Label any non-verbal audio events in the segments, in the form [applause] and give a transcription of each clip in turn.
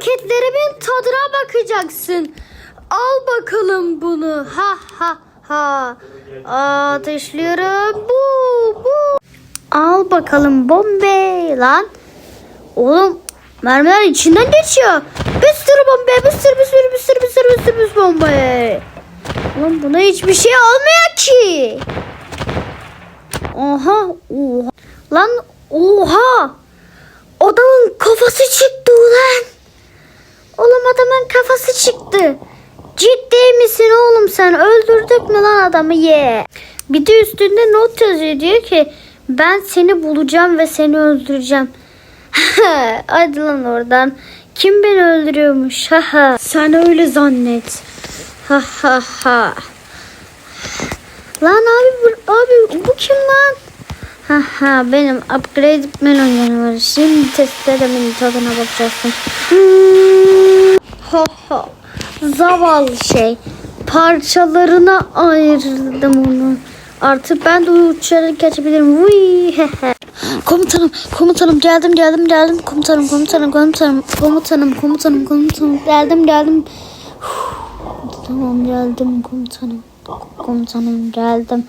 roketlerimin tadına bakacaksın. Al bakalım bunu. Ha ha ha. Ateşliyorum. Bu bu. Al bakalım bombe lan. Oğlum mermiler içinden geçiyor. Bir sürü bombe, bir sürü bir sürü bir sürü bir sürü bir sürü, bir sürü bombe. Oğlum buna hiçbir şey olmuyor ki. Oha, oha. Lan oha. Adamın kafası çıktı kafası çıktı. Ciddi misin oğlum sen? Öldürdük mü lan adamı ye? Bir de üstünde not yazıyor diyor ki ben seni bulacağım ve seni öldüreceğim. [laughs] Hadi lan oradan. Kim beni öldürüyormuş? Ha ha. Sen öyle zannet. Ha ha ha. Lan abi bu, abi bu kim lan? Ha ha benim upgrade melon canavarı. Şimdi testleremin tadına bakacaksın. Hmm. Ha ha. Zavallı şey. Parçalarına ayırdım onu. Artık ben de uçarak he. Komutanım, komutanım geldim geldim geldim. Komutanım, komutanım, komutanım, komutanım, komutanım, komutanım. Geldim geldim. Tamam geldim komutanım. Komutanım geldim.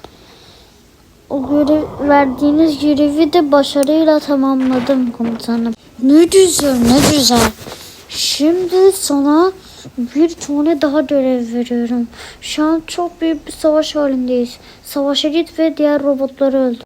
O görev, verdiğiniz görevi de başarıyla tamamladım komutanım. Ne güzel ne güzel. Şimdi sana bir tane daha görev veriyorum. Şu an çok büyük bir savaş halindeyiz. Savaşa git ve diğer robotları öldür.